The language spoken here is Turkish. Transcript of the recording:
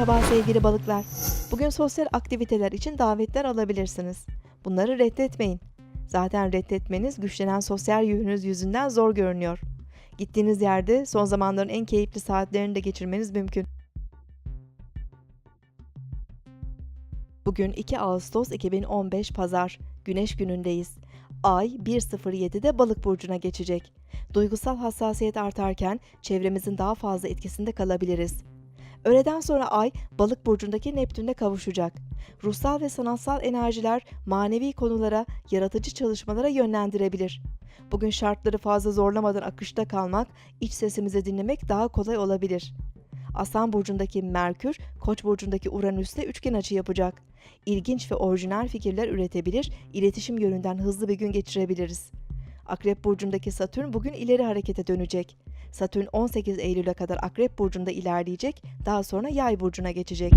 Merhaba sevgili balıklar. Bugün sosyal aktiviteler için davetler alabilirsiniz. Bunları reddetmeyin. Zaten reddetmeniz güçlenen sosyal yönünüz yüzünden zor görünüyor. Gittiğiniz yerde son zamanların en keyifli saatlerini de geçirmeniz mümkün. Bugün 2 Ağustos 2015 Pazar. Güneş günündeyiz. Ay 1.07'de Balık burcuna geçecek. Duygusal hassasiyet artarken çevremizin daha fazla etkisinde kalabiliriz. Öğleden sonra Ay Balık burcundaki Neptün'e kavuşacak. Ruhsal ve sanatsal enerjiler manevi konulara, yaratıcı çalışmalara yönlendirebilir. Bugün şartları fazla zorlamadan akışta kalmak, iç sesimizi dinlemek daha kolay olabilir. Aslan burcundaki Merkür, Koç burcundaki Uranüs'le üçgen açı yapacak. İlginç ve orijinal fikirler üretebilir, iletişim yönünden hızlı bir gün geçirebiliriz. Akrep burcundaki Satürn bugün ileri harekete dönecek. Satürn 18 Eylül'e kadar Akrep burcunda ilerleyecek, daha sonra Yay burcuna geçecek.